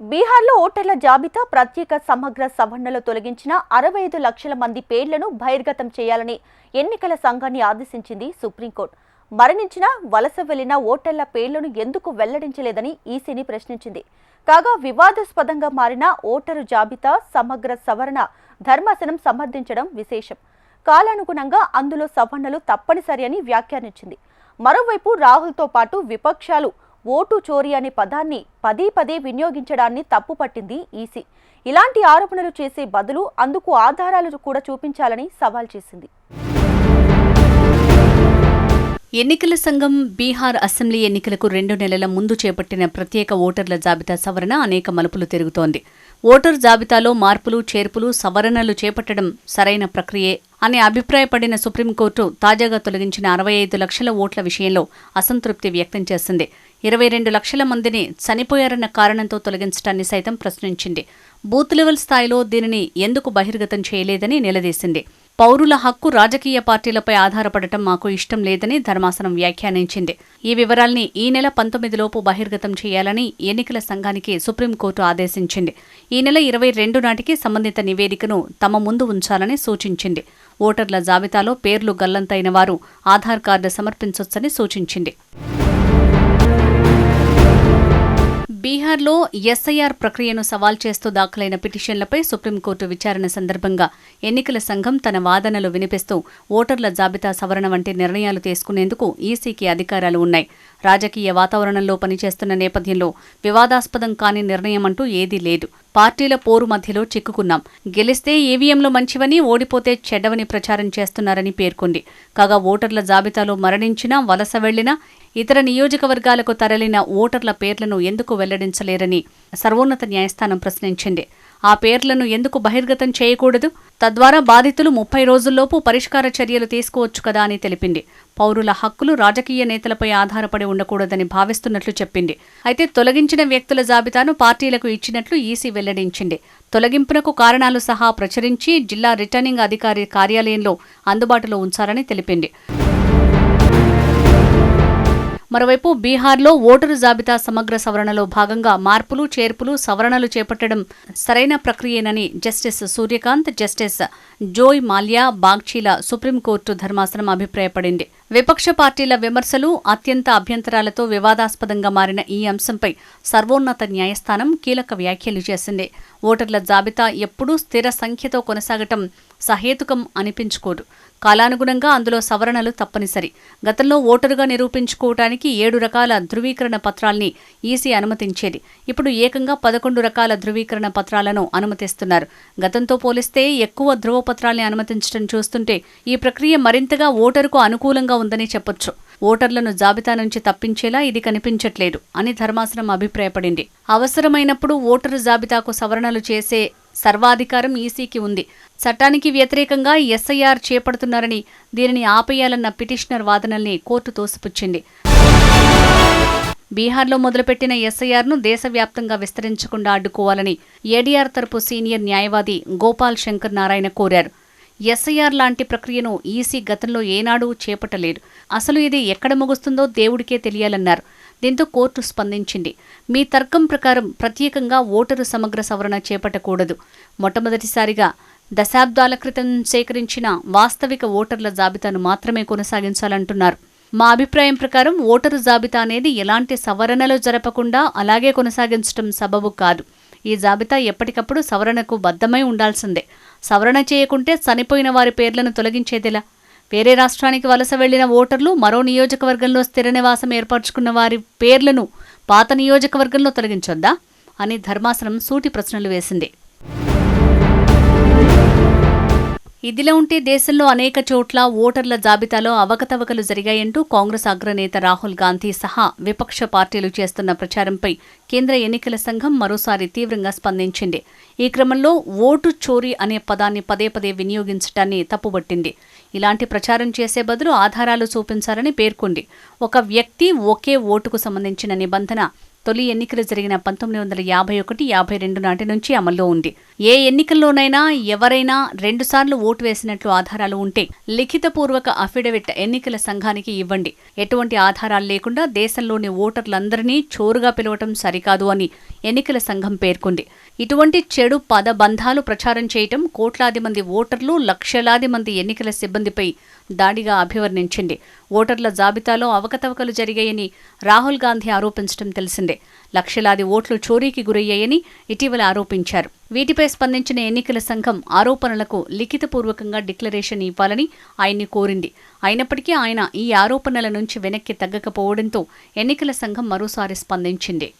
బీహార్లో ఓటర్ల జాబితా ప్రత్యేక సమగ్ర సవరణలో తొలగించిన అరవై ఐదు లక్షల మంది పేర్లను బహిర్గతం చేయాలని ఎన్నికల సంఘాన్ని ఆదేశించింది సుప్రీంకోర్టు. మరణించిన వలస వెళ్ళిన ఓటర్ల పేర్లను ఎందుకు వెల్లడించలేదని ఈసీని ప్రశ్నించింది. కాగా వివాదాస్పదంగా మారిన ఓటరు జాబితా సమగ్ర సవరణ ధర్మాసనం సమర్థించడం విశేషం. కాలానుగుణంగా అందులో సవరణలు తప్పనిసరి అని వ్యాఖ్యానించింది. మరోవైపు రాహుల్తో పాటు విపక్షాలు ఓటు చోరీ అనే పదాన్ని పదే పదే వినియోగించడాన్ని తప్పుపట్టింది ఈసీ. ఇలాంటి ఆరోపణలు చేసే బదులు అందుకు ఆధారాలు కూడా చూపించాలని సవాల్ చేసింది. ఎన్నికల సంఘం బీహార్ అసెంబ్లీ ఎన్నికలకు రెండు నెలల ముందు చేపట్టిన ప్రత్యేక ఓటర్ల జాబితా సవరణ అనేక మలుపులు తిరుగుతోంది. ఓటర్ జాబితాలో మార్పులు చేర్పులు సవరణలు చేపట్టడం సరైన ప్రక్రియే అని అభిప్రాయపడిన సుప్రీంకోర్టు తాజాగా తొలగించిన అరవై ఐదు లక్షల ఓట్ల విషయంలో అసంతృప్తి వ్యక్తం చేసింది. ఇరవై రెండు లక్షల మందిని చనిపోయారన్న కారణంతో తొలగించడాన్ని సైతం ప్రశ్నించింది. బూత్ లెవెల్ స్థాయిలో దీనిని ఎందుకు బహిర్గతం చేయలేదని నిలదీసింది. పౌరుల హక్కు రాజకీయ పార్టీలపై ఆధారపడటం మాకు ఇష్టం లేదని ధర్మాసనం వ్యాఖ్యానించింది. ఈ వివరాల్ని ఈ నెల పంతొమ్మిదిలోపు బహిర్గతం చేయాలని ఎన్నికల సంఘానికి సుప్రీంకోర్టు ఆదేశించింది. ఈ నెల ఇరవై రెండు నాటికి సంబంధిత నివేదికను తమ ముందు ఉంచాలని సూచించింది. ఓటర్ల జాబితాలో పేర్లు గల్లంతైన వారు ఆధార్ కార్డు సమర్పించొచ్చని సూచించింది. బీహార్లో ఎస్ఐఆర్ ప్రక్రియను సవాల్ చేస్తూ దాఖలైన పిటిషన్లపై సుప్రీంకోర్టు విచారణ సందర్భంగా ఎన్నికల సంఘం తన వాదనలు వినిపిస్తూ ఓటర్ల జాబితా సవరణ వంటి నిర్ణయాలు తీసుకునేందుకు ఈసీకి అధికారాలు ఉన్నాయి. రాజకీయ వాతావరణంలో పనిచేస్తున్న నేపథ్యంలో వివాదాస్పదం కాని నిర్ణయం అంటూ ఏదీ లేదు. పార్టీల పోరు మధ్యలో చిక్కుకున్నాం. గెలిస్తే ఈవీఎంలు మంచివని ఓడిపోతే చెడ్డవని ప్రచారం చేస్తున్నారని పేర్కొంది. కాగా ఓటర్ల జాబితాలో మరణించినా వలస వెళ్ళినా ఇతర నియోజకవర్గాలకు తరలిన ఓటర్ల పేర్లను ఎందుకు వెల్లడించలేరని సర్వోన్నత న్యాయస్థానం ప్రశ్నించింది. ఆ పేర్లను ఎందుకు బహిర్గతం చేయకూడదు? తద్వారా బాధితులు ముప్పై రోజుల్లోపు పరిష్కార చర్యలు తీసుకోవచ్చు కదా అని తెలిపింది. పౌరుల హక్కులు రాజకీయ నేతలపై ఆధారపడి ఉండకూడదని భావిస్తున్నట్లు చెప్పింది. అయితే తొలగించిన వ్యక్తుల జాబితాను పార్టీలకు ఇచ్చినట్లు ఈసీ వెల్లడించింది. తొలగింపునకు కారణాలు సహా ప్రచురించి జిల్లా రిటర్నింగ్ అధికారి కార్యాలయంలో అందుబాటులో ఉంచాలని తెలిపింది. మరోవైపు బీహార్లో ఓటరు జాబితా సమగ్ర సవరణలో భాగంగా మార్పులు చేర్పులు సవరణలు చేపట్టడం సరైన ప్రక్రియేనని justice Suryakant justice Joymalya బాగ్చీల సుప్రీంకోర్టు ధర్మాసనం అభిప్రాయపడింది. విపక్ష పార్టీల విమర్శలు అత్యంత అభ్యంతరాలతో వివాదాస్పదంగా మారిన ఈ అంశంపై సర్వోన్నత న్యాయస్థానం కీలక వ్యాఖ్యలు చేసింది. ఓటర్ల జాబితా ఎప్పుడూ స్థిర సంఖ్యతో కొనసాగటం సహేతుకం అనిపించుకోదు. కాలానుగుణంగా అందులో సవరణలు తప్పనిసరి. గతంలో ఓటరుగా నిరూపించుకోవటానికి ఏడు రకాల ధృవీకరణ పత్రాల్ని ఈసీ అనుమతించేది. ఇప్పుడు ఏకంగా పదకొండు రకాల ధృవీకరణ పత్రాలను అనుమతిస్తున్నారు. గతంతో పోలిస్తే ఎక్కువ ధృవపత్రాల్ని అనుమతించడం చూస్తుంటే ఈ ప్రక్రియ మరింతగా ఓటరుకు అనుకూలంగా ఉందని చెప్పొచ్చు. ఓటర్లను జాబితా నుంచి తప్పించేలా ఇది కనిపించట్లేదు అని ధర్మాసనం అభిప్రాయపడింది. అవసరమైనప్పుడు ఓటరు జాబితాకు సవరణలు చేసే సర్వాధికారం ఈసీకి ఉంది. చట్టానికి వ్యతిరేకంగా ఎస్ఐఆర్ చేపడుతున్నారని దీనిని ఆపేయాలన్న పిటిషనర్ వాదనల్ని కోర్టు తోసిపుచ్చింది. బీహార్లో మొదలుపెట్టిన ఎస్ఐఆర్ను దేశవ్యాప్తంగా విస్తరించకుండా అడ్డుకోవాలని ఏడీఆర్ తరపు సీనియర్ న్యాయవాది గోపాల్ శంకర్ నారాయణ కోరారు. ఎస్ఐఆర్ లాంటి ప్రక్రియను ఈసీ గతంలో ఏనాడూ చేపట్టలేదు. అసలు ఇది ఎక్కడ ముగుస్తుందో దేవుడికే తెలియాలన్నారు. దీంతో కోర్టు స్పందించింది. మీ తర్కం ప్రకారం ప్రత్యేకంగా ఓటరు సమగ్ర సవరణ చేపట్టకూడదు. మొట్టమొదటిసారిగా దశాబ్దాల క్రితం సేకరించిన వాస్తవిక ఓటర్ల జాబితాను మాత్రమే కొనసాగించాలంటున్నారు. మా అభిప్రాయం ప్రకారం ఓటరు జాబితా అనేది ఎలాంటి సవరణలు జరపకుండా అలాగే కొనసాగించడం సబబు కాదు. ఈ జాబితా ఎప్పటికప్పుడు సవరణకు బద్దమై ఉండాల్సిందే. సవరణ చేయకుంటే చనిపోయిన వారి పేర్లను తొలగించేదిలా. వేరే రాష్ట్రానికి వలస వెళ్ళిన ఓటర్లు మరో నియోజకవర్గంలో స్థిర నివాసం ఏర్పరచుకున్న వారి పేర్లను పాత నియోజకవర్గంలో తొలగించొద్దా? అని ధర్మాసనం సూటి ప్రశ్నలు వేసింది. ఇదిలా ఉంటే దేశంలో అనేక చోట్ల ఓటర్ల జాబితాలో అవకతవకలు జరిగాయంటూ కాంగ్రెస్ అగ్రనేత రాహుల్ గాంధీ సహా విపక్ష పార్టీలు చేస్తున్న ప్రచారంపై కేంద్ర ఎన్నికల సంఘం మరోసారి తీవ్రంగా స్పందించింది. ఈ క్రమంలో ఓటు చోరీ అనే పదాన్ని పదే పదే వినియోగించడాన్ని తప్పుబట్టింది. ఇలాంటి ప్రచారం చేసే బదులు ఆధారాలు చూపించాలని పేర్కొంది. ఒక వ్యక్తి ఒకే ఓటుకు సంబంధించిన నిబంధన తొలి ఎన్నికలు జరిగిన పంతొమ్మిది వందల యాభై ఒకటి యాభై రెండు నాటి నుంచి అమల్లో ఉంది. ఏ ఎన్నికల్లోనైనా ఎవరైనా రెండుసార్లు ఓటు వేసినట్లు ఆధారాలు ఉంటే లిఖితపూర్వక అఫిడవిట్ ఎన్నికల సంఘానికి ఇవ్వండి. ఎటువంటి ఆధారాలు లేకుండా దేశంలోని ఓటర్లందరినీ చోరుగా పిలవటం సరికాదు అని ఎన్నికల సంఘం పేర్కొంది. ఇటువంటి చెడు పదబంధాలు ప్రచారం చేయటం కోట్లాది మంది ఓటర్లు లక్షలాది మంది ఎన్నికల సిబ్బందిపై దాడిగా అభివర్ణించింది. ఓటర్ల జాబితాలో అవకతవకలు జరిగాయని రాహుల్ గాంధీ ఆరోపించడం తెలిసిందే. లక్షలాది ఓట్లు చోరీకి గురయ్యాయని ఇటీవల ఆరోపించారు. వీటిపై స్పందించిన ఎన్నికల సంఘం ఆరోపణలకు లిఖితపూర్వకంగా డిక్లరేషన్ ఇవ్వాలని ఆయన్ని కోరింది. అయినప్పటికీ ఆయన ఈ ఆరోపణల నుంచి వెనక్కి తగ్గకపోవడంతో ఎన్నికల సంఘం మరోసారి స్పందించింది.